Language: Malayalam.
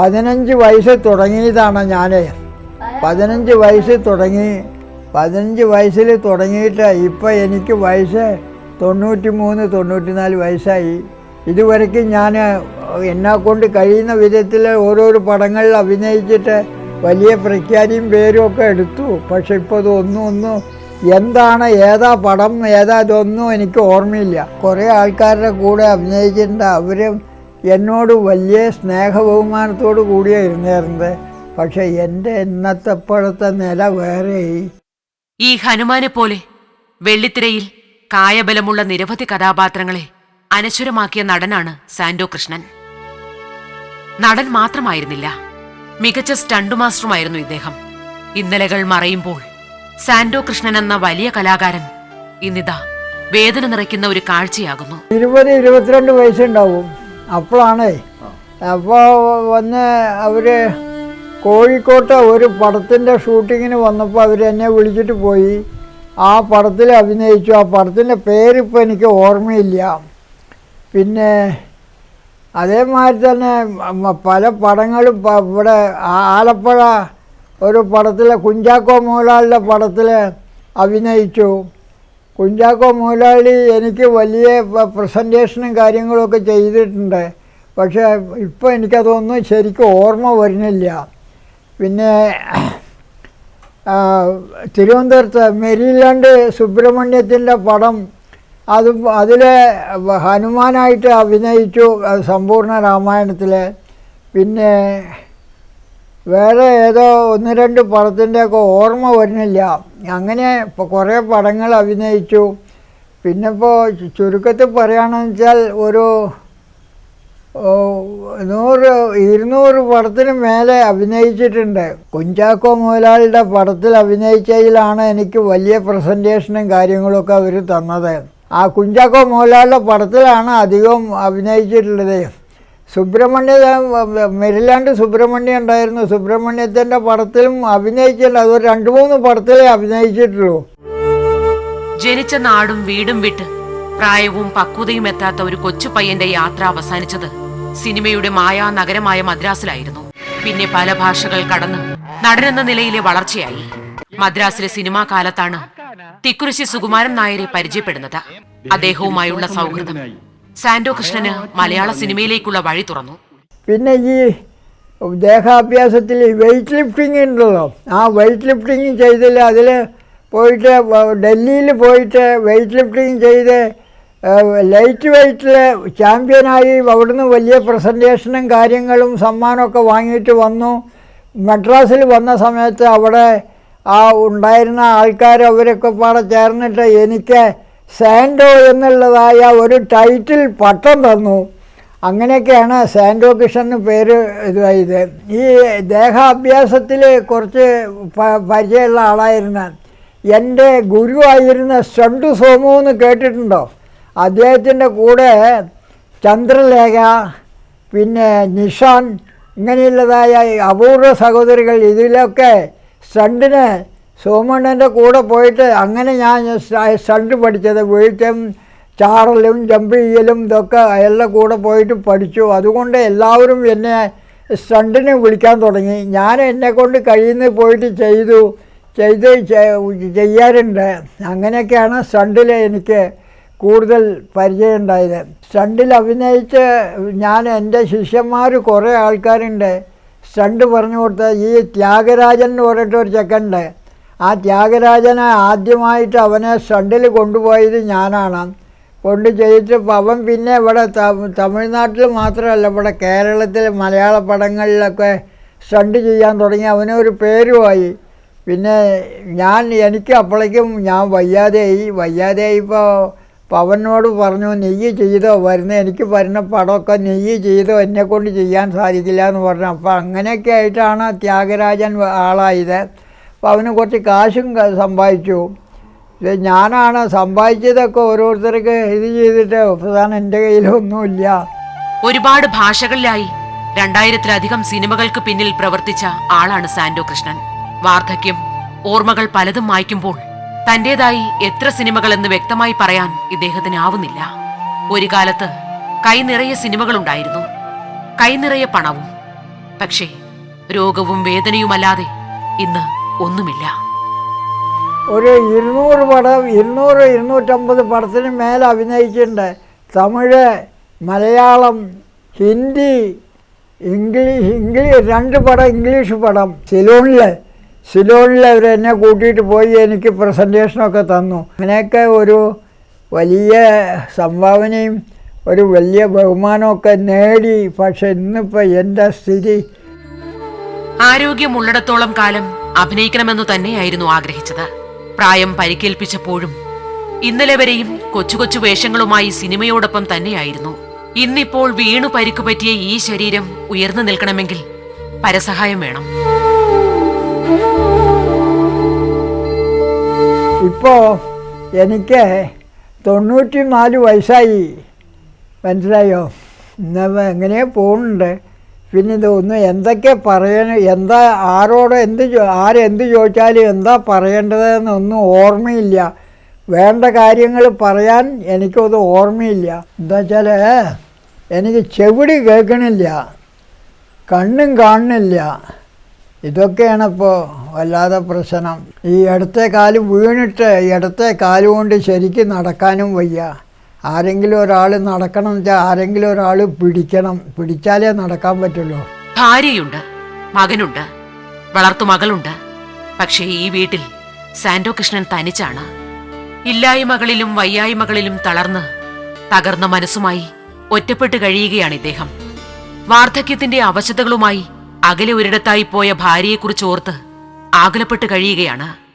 പതിനഞ്ച് വയസ്സ് തുടങ്ങിയതാണ് ഞാൻ പതിനഞ്ച് വയസ്സ് തുടങ്ങി പതിനഞ്ച് വയസ്സിൽ തുടങ്ങിയിട്ട് ഇപ്പം എനിക്ക് വയസ്സ് തൊണ്ണൂറ്റി മൂന്ന് തൊണ്ണൂറ്റി നാല് വയസ്സായി. ഇതുവരയ്ക്കും ഞാൻ എന്നെ കൊണ്ട് കഴിയുന്ന വിധത്തിൽ ഓരോരോ പടങ്ങളിൽ അഭിനയിച്ചിട്ട് വലിയ പ്രഖ്യാതിയും പേരും ഒക്കെ എടുത്തു. പക്ഷെ ഇപ്പോൾ ഇതൊന്നും ഒന്നും എന്താണ് ഏതാ പടം ഏതാ ഇതൊന്നും എനിക്ക് ഓർമ്മയില്ല. കുറേ ആൾക്കാരുടെ കൂടെ അഭിനയിച്ചിട്ടുണ്ട്. അവരും എന്നോട് വലിയ സ്നേഹ ബഹുമാനത്തോടു കൂടിയാണ് ഇരുന്നേരുന്നത് പക്ഷെ എന്റെ ഇന്നത്തെപ്പോഴത്തെ നില വേറെയായി ഈ ഹനുമാനെ പോലെ വെള്ളിത്തിരയിൽ കായബലമുള്ള നിരവധി കഥാപാത്രങ്ങളെ അനശ്വരമാക്കിയ നടനാണ് സാൻഡോ കൃഷ്ണൻ. നടൻ മാത്രമായിരുന്നില്ല മികച്ച സ്റ്റണ്ട് മാസ്റ്ററുമായിരുന്നു ഇദ്ദേഹം. ഇന്നലകൾ മറയുമ്പോൾ സാൻഡോ കൃഷ്ണൻ എന്ന വലിയ കലാകാരൻ ഇന്നിതാ വേദന നിറയ്ക്കുന്ന ഒരു കാഴ്ചയാകുന്നു. ഇരുപത് ഇരുപത്തിരണ്ട് വയസ്സുണ്ടാവും. അപ്പോഴാണേ. അപ്പോൾ വന്ന് അവർ കോഴിക്കോട്ട് ഒരു പടത്തിന്റെ ഷൂട്ടിങ്ങിന് വന്നപ്പോൾ അവർ എന്നെ വിളിച്ചിട്ട് പോയി. ആ പടത്തിൽ അഭിനയിച്ചു. ആ പടത്തിന്റെ പേരിപ്പോൾ എനിക്ക് ഓർമ്മയില്ല. പിന്നെ അതേമാതിരി തന്നെ പല പടങ്ങളും ഇവിടെ ആലപ്പുഴ ഒരു പടത്തിൽ കുഞ്ചാക്കോ മോഹൻലാലിന്റെ പടത്തിൽ അഭിനയിച്ചു. കുഞ്ചാക്കോ മുതലാളി എനിക്ക് വലിയ പ്രസന്റേഷനും കാര്യങ്ങളൊക്കെ ചെയ്തിട്ടുണ്ട്. പക്ഷേ ഇപ്പോൾ എനിക്കതൊന്നും ശരിക്കും ഓർമ്മ വരുന്നില്ല. പിന്നെ തിരുവനന്തപുരത്ത് മെരിലാൻഡ് സുബ്രഹ്മണ്യത്തിന്റെ പടം അത് അതിൽ ഹനുമാനായിട്ട് അഭിനയിച്ചു സമ്പൂർണ രാമായണത്തിൽ പിന്നെ വേറെ ഏതോ ഒന്ന് രണ്ട് പടത്തിന്റെയൊക്കെ ഓർമ്മ വരുന്നില്ല. അങ്ങനെ ഇപ്പോൾ കുറേ പടങ്ങൾ അഭിനയിച്ചു. പിന്നെ ഇപ്പോൾ ചുരുക്കത്തിൽ പറയുകയാണെന്ന് വെച്ചാൽ ഒരു നൂറ് ഇരുന്നൂറ് പടത്തിന് മേലെ അഭിനയിച്ചിട്ടുണ്ട്. കുഞ്ചാക്കോ മുതലാളിയുടെ പടത്തിൽ അഭിനയിച്ചതിലാണ് എനിക്ക് വലിയ പ്രസന്റേഷനും കാര്യങ്ങളൊക്കെ അവർ തന്നത്. ആ കുഞ്ചാക്കോ മുതലാളിയുടെ പടത്തിലാണ് അധികം അഭിനയിച്ചിട്ടുള്ളത്. സുബ്രഹ്മണ്യ മെരിലാൻഡ് സുബ്രഹ്മണ്യം ഉണ്ടായിരുന്നു. സുബ്രഹ്മണ്യത്തിന്റെ പടത്തിലും അഭിനയിച്ചിട്ടുണ്ട്. അതൊരു രണ്ട് മൂന്ന് പടത്തിലേ അഭിനയിച്ചിട്ടുള്ളൂ. ജനിച്ച നാടും വീടും വിട്ട് പ്രായവും പക്വതയും എത്താത്ത ഒരു കൊച്ചു പയ്യന്റെ യാത്ര അവസാനിച്ചത് സിനിമയുടെ മായാ നഗരമായ മദ്രാസിലായിരുന്നു. പിന്നെ പല ഭാഷകൾ കടന്ന് നടനെന്ന നിലയിലെ വളർച്ചയായി. മദ്രാസിലെ സിനിമാ കാലത്താണ് തിക്കുറിശി സുകുമാരൻ നായരെ പരിചയപ്പെടുന്നത്. അദ്ദേഹവുമായുള്ള സൗഹൃദം. സാന്റോ കൃഷ്ണന് മലയാള സിനിമയിലേക്കുള്ള വഴി തുറന്നു. പിന്നെ ഈ ദേഹാഭ്യാസത്തിൽ വെയിറ്റ് ലിഫ്റ്റിംഗ് ഉണ്ടല്ലോ. ആ വെയിറ്റ് ലിഫ്റ്റിംഗ് ചെയ്തില്ല. അതിൽ പോയിട്ട് ഡൽഹിയിൽ പോയിട്ട് വെയിറ്റ് ലിഫ്റ്റിംഗ് ചെയ്ത് ലൈറ്റ് വെയിറ്റിൽ ചാമ്പ്യനായി അവിടുന്ന് വലിയ പ്രസന്റേഷനും കാര്യങ്ങളും സമ്മാനമൊക്കെ വാങ്ങിയിട്ട് വന്നു. മദ്രാസിൽ വന്ന സമയത്ത് അവിടെ ആ ഉണ്ടായിരുന്ന ആൾക്കാർ അവരൊക്കെ പാടെ ചേർന്നിട്ട് എനിക്ക് സാൻഡോ എന്നുള്ളതായ ഒരു ടൈറ്റിൽ പട്ടം തന്നു. അങ്ങനെയൊക്കെയാണ് സാൻഡോ കിഷൻ പേര് ഇതായത്. ഈ ദേഹാഭ്യാസത്തിൽ കുറച്ച് പരിചയമുള്ള ആളായിരുന്ന എന്റെ ഗുരുവായിരുന്ന സ്റ്റണ്ടു സോമു എന്ന് കേട്ടിട്ടുണ്ടോ? അദ്ദേഹത്തിന്റെ കൂടെ ചന്ദ്രലേഖ പിന്നെ നിഷാൻ ഇങ്ങനെയുള്ളതായ അപൂർവ സഹോദരികൾ ഇതിലൊക്കെ സ്റ്റണ്ടിന് സോമണ്ണന്റെ കൂടെ പോയിട്ട് അങ്ങനെ ഞാൻ സ്റ്റ- സ്റ്റണ്ട് പഠിച്ചത് വീഴ്ചയും ചാറലും ജമ്പ് ചെയ്യലും ഇതൊക്കെ അയാളുടെ കൂടെ പോയിട്ട് പഠിച്ചു. അതുകൊണ്ട് എല്ലാവരും എന്നെ സ്റ്റണ്ടിന് വിളിക്കാൻ തുടങ്ങി. ഞാൻ എന്നെ കൊണ്ട് കഴിയുന്ന പോയിട്ട് ചെയ്തു. ചെയ്ത് ചെയ്യാറുണ്ട്. അങ്ങനെയൊക്കെയാണ് സ്റ്റണ്ടിൽ എനിക്ക് കൂടുതൽ പരിചയം ഉണ്ടായത്. സ്റ്റണ്ടിൽ അഭിനയിച്ച് ഞാൻ എന്റെ ശിഷ്യന്മാർ കുറേ ആൾക്കാരുണ്ട്. സ്റ്റണ്ട് പറഞ്ഞു കൊടുത്ത ഈ ത്യാഗരാജൻ എന്ന് പറഞ്ഞിട്ട് ഒരു ആ ത്യാഗരാജനെ ആദ്യമായിട്ട് അവനെ സ്റ്റണ്ടിൽ കൊണ്ടുപോയത് ഞാനാണ്. കൊണ്ട് ചെയ്തിട്ട് അവൻ പിന്നെ ഇവിടെ തമിഴ്നാട്ടിൽ മാത്രമല്ല ഇവിടെ കേരളത്തിൽ മലയാള പടങ്ങളിലൊക്കെ സ്റ്റണ്ട് ചെയ്യാൻ തുടങ്ങി. അവനൊരു പേരുമായി. പിന്നെ ഞാൻ എനിക്ക് അപ്പോഴേക്കും ഞാൻ വയ്യാതെയായി. വയ്യാതെയായിപ്പോൾ പവനോട് പറഞ്ഞു നെയ്യ് ചെയ്തോ? വരുന്ന എനിക്ക് വരുന്ന പടമൊക്കെ നെയ്യ് ചെയ്തോ? എന്നെക്കൊണ്ട് ചെയ്യാൻ സാധിക്കില്ല എന്ന് പറഞ്ഞു. അപ്പോൾ അങ്ങനെയൊക്കെ ആയിട്ടാണ് ത്യാഗരാജൻ ആളായത്. അപ്പോൾ അവന് കുറച്ച് കാശും സമ്പാദിച്ചു. ഞാനാണ് സമ്പാദിച്ചതൊക്കെ ഓരോരുത്തർക്ക് ഇത് ചെയ്തിട്ട് അവസാനം എന്റെ കയ്യിലൊന്നുമില്ല. ഒരുപാട് ഭാഷകളിലായി രണ്ടായിരത്തിലധികം സിനിമകൾക്ക് പിന്നിൽ പ്രവർത്തിച്ച ആളാണ് സാൻഡോ കൃഷ്ണൻ. വാർദ്ധക്യം ഓർമ്മകൾ പലതും മായ്ക്കുമ്പോൾ തന്റേതായി എത്ര സിനിമകൾ എന്ന് വ്യക്തമായി പറയാൻ ഇദ്ദേഹത്തിനാവുന്നില്ല. ഒരു കാലത്ത് കൈനിറയെ സിനിമകളുണ്ടായിരുന്നു. കൈനിറയെ പണവും. പക്ഷേ രോഗവും വേദനയുമല്ലാതെ ഇന്ന് ഒന്നുമില്ല. ഒരു ഇരുന്നൂറ് പടം ഇരുന്നൂറ് ഇരുന്നൂറ്റമ്പത് പടത്തിന് മേലെ അഭിനയിച്ചിട്ടുണ്ട്. തമിഴ് മലയാളം ഹിന്ദി ഇംഗ്ലീഷ് ഇംഗ്ലീഷ് രണ്ട് പടം ഇംഗ്ലീഷ് പടം. സിലോണിൽ സിലോണിൽ അവർ എന്നെ കൂട്ടിയിട്ട് പോയി എനിക്ക് പ്രസന്റേഷനൊക്കെ തന്നു. അങ്ങനെയൊക്കെ ഒരു വലിയ സംഭാവനയും ഒരു വലിയ ബഹുമാനമൊക്കെ നേടി. പക്ഷെ ഇന്നിപ്പോൾ എന്റെ സ്ഥിതി ആരോഗ്യമുള്ളിടത്തോളം കാലം അഭിനയിക്കണമെന്നു തന്നെയായിരുന്നു ആഗ്രഹിച്ചത്. പ്രായം പരിക്കേൽപ്പിച്ചപ്പോഴും ഇന്നലെ വരെയും കൊച്ചു കൊച്ചു വേഷങ്ങളുമായി സിനിമയോടൊപ്പം തന്നെയായിരുന്നു. ഇന്നിപ്പോൾ വീണു പരിക്കു പറ്റിയ ഈ ശരീരം ഉയർന്നു നിൽക്കണമെങ്കിൽ പരസഹായം വേണം. ഇപ്പോ എനിക്ക് തൊണ്ണൂറ്റി നാല് വയസ്സായി. മനസ്സിലായോ? എന്നാ എങ്ങനെയോ പോകുന്നുണ്ട് പിന്നെ ഇതൊന്നും എന്തൊക്കെ പറയണ എന്താ ആരോട് എന്ത് ആരെന്ത് ചോദിച്ചാലും എന്താ പറയേണ്ടതെന്നൊന്നും ഓർമ്മയില്ല. വേണ്ട കാര്യങ്ങൾ പറയാൻ എനിക്കത് ഓർമ്മയില്ല. എന്താ വെച്ചാൽ എനിക്ക് ചെവിടി കേൾക്കണില്ല കണ്ണും കാണുന്നില്ല. ഇതൊക്കെയാണ് ഇപ്പോൾ വല്ലാതെ പ്രശ്നം. ഈ ഇടത്തെ കാൽ വീണിട്ട് ഇടത്തെ കാലുകൊണ്ട് ശരിക്കും നടക്കാനും വയ്യ. ആരെങ്കിലും ഒരാൾ നടക്കണം എന്ന് വെച്ചാൽ ആരെങ്കിലും ഒരാൾ പിടിക്കണം. പിടിച്ചാലേ നടക്കാൻ പറ്റുള്ളൂ. ഭാര്യയുണ്ട് മകനുണ്ട് വളർത്തു മകളുണ്ട്. പക്ഷേ ഈ വീട്ടിൽ സാന്റോ കൃഷ്ണൻ തനിച്ചാണ്. ഇല്ലായ്മകളിലും വയ്യായ്മകളിലും തളർന്ന് തകർന്ന മനസ്സുമായി ഒറ്റപ്പെട്ട് കഴിയുകയാണ് ഇദ്ദേഹം. വാർദ്ധക്യത്തിന്റെ അവശതകളുമായി അകലെ ഒരിടത്തായി പോയ ഭാര്യയെക്കുറിച്ച് ഓർത്ത് ആകുലപ്പെട്ട് കഴിയുകയാണ്